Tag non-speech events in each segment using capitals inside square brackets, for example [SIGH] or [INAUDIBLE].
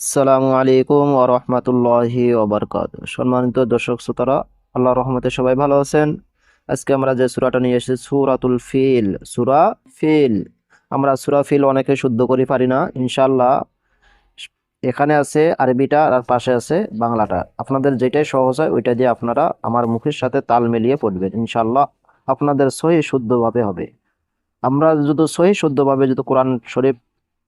আসসালামু আলাইকুম ওয়া রাহমাতুল্লাহি ওয়া বারাকাতুহু। সম্মানিত দর্শক শ্রোতারা, আল্লাহর রহমতে সবাই ভালো আছেন? আজকে আমরা যে সূরাটা নিয়ে এসেছি, সূরাতুল ফিল। সূরা ফিল। আমরা সূরা ফিল অনেকে শুদ্ধ করে, পারি না। ইনশাআল্লাহ, এখানে আছে আরবিটা আর পাশে আছে বাংলাটা। আপনাদের যেটাই সহজ হয়, ওইটা দিয়ে আপনারা আমার মুখের সাথে তাল মিলিয়ে পড়বেন। ইনশাআল্লাহ, আপনাদের সহি শুদ্ধভাবে হবে। আমরা যদি সহি শুদ্ধভাবে যদি কোরআন শরীফ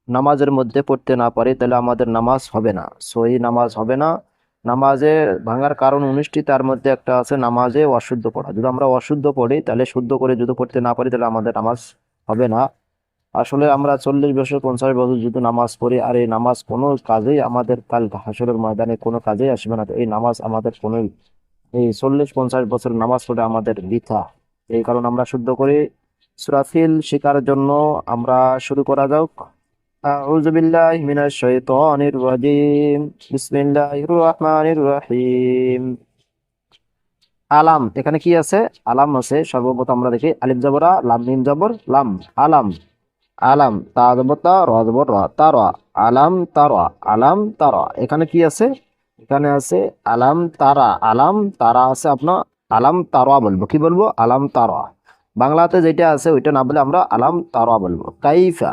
নামাজের মধ্যে পড়তে না পারি, তাহলে আমাদের নামাজ হবে না। সহি নামাজ হবে না। নামাজে ভাঙার কারণ উনিশটি তার মধ্যে একটা আছে নামাজে অশুদ্ধ পড়া। যদি আমরা অশুদ্ধ পড়ি, তাহলে শুদ্ধ করে যদি পড়তে না পারি, তাহলে আমাদের নামাজ হবে না। আসলে আমরা চল্লিশ বছর, পঞ্চাশ বছর যদি নামাজ পড়ি, আর এই নামাজ কোনো কাজেই আমাদের কাল হাসরের ময়দানে কোনো কাজেই আসবে না। এই নামাজ আমাদের কোনো এই চল্লিশ, পঞ্চাশ বছর নামাজ পড়ে আমাদের বৃথা। এই কারণে আমরা শুদ্ধ করে। সুরাফিল শেখার জন্য আমরা শুরু করা যাক। أعوذ بالله من الشيطان الرجيم بسم الله الرحمن الرحيم আলাম এখানে কি আছে আলাম আছে সর্বপ্রথম আমরা দেখি আলিফ জবরা লাম মিম জবর লাম আলাম আলাম তা জবর তা র জবর র তারা আলাম তারা আলাম তারা এখানে কি আছে এখানে আছে আলাম তারা আলাম তারা আছে আপনার আলাম তারা বলবো কি বলবো আলাম তারা বাংলাতে যেটা আছে ওইটা না বলে আমরা আলাম তারা বলবো কাইফা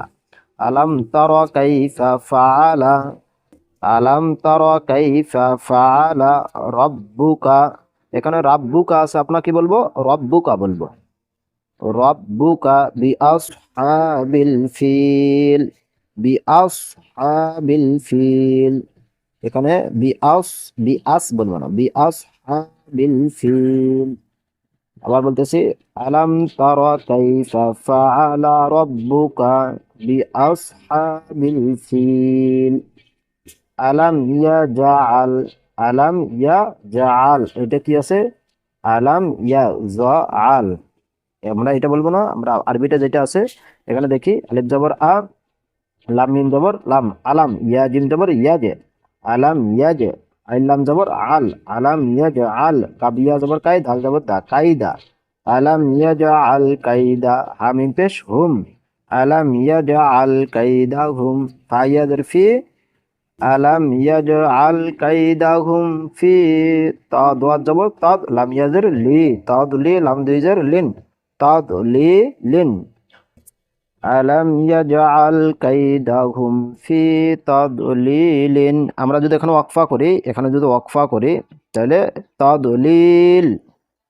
আলাম তারা কাইফা ফাআলা, আলাম তারা কাইফা ফাআলা রব্বুকা। এখানে রাব্বুকা আছে আপনার কি বলব? রব্বুকা বলব। রব্বুকা বিআসহাবিল ফিল বিআসহাবিল ফিল। এখানে বিআস বিআস বলব না, বিআসহাবিল ফিল। আবার বলতেছি, আলাম তারা কাইফা ফাআলা রাব্বুকা বিআসহাবিল ফিল? আলাম ইয়াজআল আলাম ইয়াজআল। এটা কি আছে? আলাম ইয়াজআল। আমরা এটা বলব না, আমরা আরবিটা যেটা আছে, এখানে দেখি, আলিফ জবর আ, লাম মিম জবর লাম, আলাম, ইয়া, জিম জবর ইয়াজে, আলাম ইয়া ইয়াজে। আইলাম জবর আল, আলাম ইয়াজ আল, কাবিয়া জবর কাই ধাল জবর দা কাইদা আলাম ইয়াজ আল কাইদা হামিম পেশ হুম। আলাম ইয়াজ আল কাইদা হুম ফাইয়াদের ফি। আলাম ইয়াজ আল কাইদা হুম ফি। তাদ ওয়াদ জবর তাদ লাম ইয়াজের লি, তাদ লি লাম দুইজের লিন, তাদ লি লিন। আলাম ইয়াজআল কাইদাহুম ফি তাদলিলিন। আমরা যদি এখানে ওয়াকফা করি, এখানে যদি ওয়াকফা করি, তাহলে তাদলিল,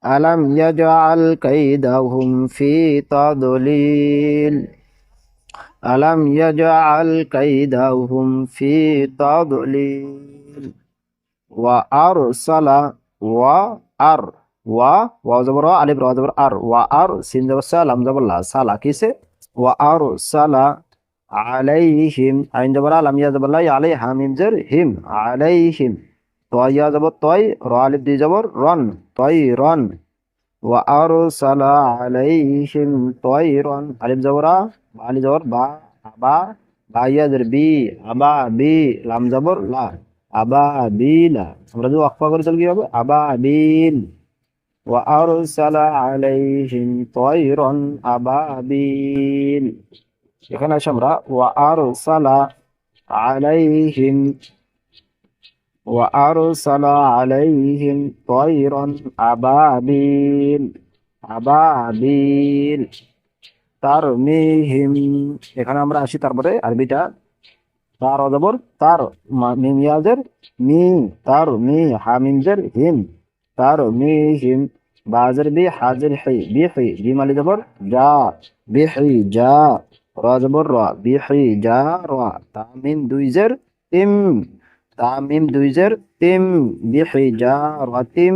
আলাম ইয়াজআল কাইদাহুম ফি তাদলিল, আলাম ইয়াজআল কাইদাহুম ফি তাদলিল। ওয়া আরসালা, ওয়া আর, ওয়া ওয়া জবর, আলিফ আর, ওয়া আর, সিন জবর, সা, লাম জবর, লা সালা কিসে ওয়া আরসালা আলাইহিম আইন জবর লাম ইয়া জবর লা আলাই হামিম জের হিম আলাইহিম তয় ইয়া জবর তয় র আলিফ দি জবর রন তয় রন ওয়া আরসালা আলাইহিম তয় রন আলিফ জবর বা আলিফ জবর বা আবা বা ইয়া জের বি আবা বি লাম জবর লা আবা বিলা আমরা যদি ওয়াকফা করি তাহলে কি হবে আবা বিল وأرسل عليهم طيرا أبابيل এখানে আসে আমরা وأرسل عليهم وأرسل عليهم طيرا أبابيل أبابيل তারমিহিম এখানে আমরা আসি তারপরে আরবিটা তার অজবর তার মা- মিম ইয়াজের মি তার মি হামিমজের হিম তার মিহিম বাজের বি হাজের হি বিহি জিম আলি জবর যা বিহি যা র জবর র বিহি যা র তামিম দুইজের তিম তামিম দুইজের তিম বিহি যা র তিম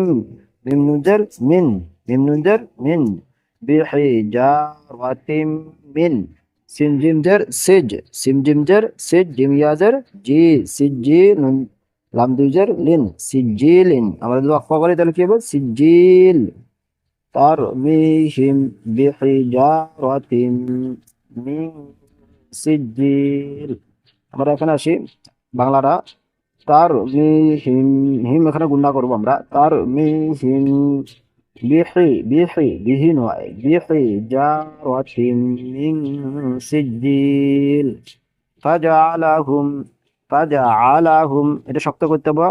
মিম নুজের মিন মিম নুজের মিন বিহি যা র তিম মিন সিন জিম জের সিজ সিম জিম জের সিজ জিম ইয়াজের জি সিজ জি নুন লাম দুইজের লিন সিজিলিন আমরা যদি ওয়াকফা করি, তাহলে কি হবে? সিজিল তারমিহিম বিহিজারাতিন মিন সিজিল আমরা এখানে আসি বাংলাটা। তারমিহিম, হিম এখানে গুণা করব আমরা। তারমিহিম বিহি বিহি বিহি নয়, বিহিজারাতিন মিন সিজিল ফাজআলাহুম ফাজআলাহুম এটা শক্ত করতে হবে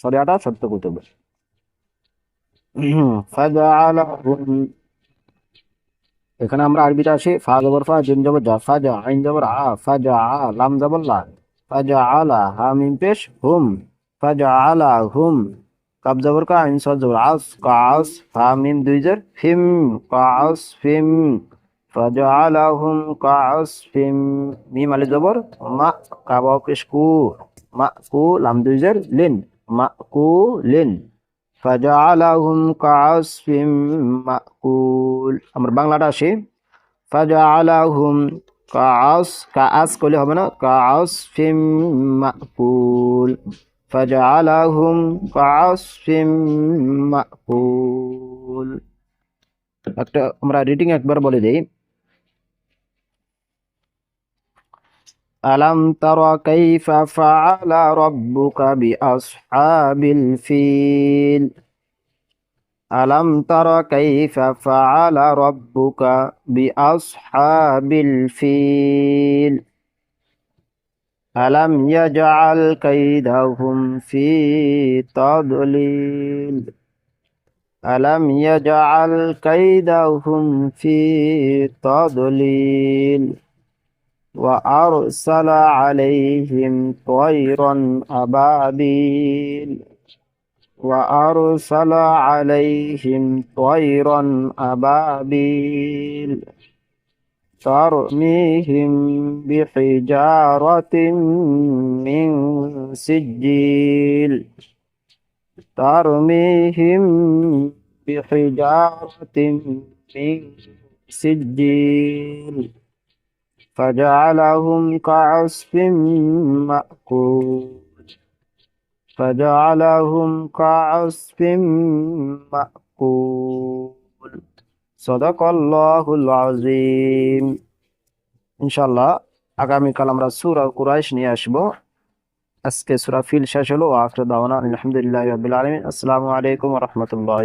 সরিয়াটা শক্ত করতে হবে। [CLEARS THROAT] এখানে আমরা আরবিতে আসি, ফা জবর ফা, জিম জবর জা ফাজা আইন জবর আ ফাজা আ, লাম জবর লা ফাজা আলা হা মিম পেশ, হুম ফাজা আলা, হুম, কাব জবর কা, আইন সদ জবর, আস কাস হা মিম দুই জের, ফিম কাস ফিম পেশ কু মা কু লাম দুই জের লিন মা কু লিন ফাজআলাহুম কাআসফিম মাকুল আমার বাংলাটা আসি। ফাজআলাহুম কাআস কাআস করলে হবে না। কাআসফিম মাকুল ফাজআলাহুম কাআসফিম মাকুল একটা আমরা রিডিং একবার বলে দেই। ألم تر كيف فعل ربك بأصحاب الفيل؟ ألم تر كيف فعل ربك بأصحاب الفيل؟ ألم يجعل كيدهم في تضليل؟ ألم يجعل كيدهم في تضليل؟ وأرسل عليهم طيرا أبابيل. وأرسل عليهم طيرا أبابيل. ترميهم بحجارة من سجيل. ترميهم بحجارة من سجيل. فجعلهم كعصف مأكول فجعلهم كعصف مأكول صدق الله العظيم ইনশাল্লাহ আগামীকাল আমরা সূরা কুরাইশ নিয়ে আসবো আজকে সূরা ফিল শেষ হলো আখির দাওয়ানা আলহামদুলিল্লাহি রাব্বিল আলামিন আসসালামু আলাইকুম ওয়া রাহমাতুল্লাহ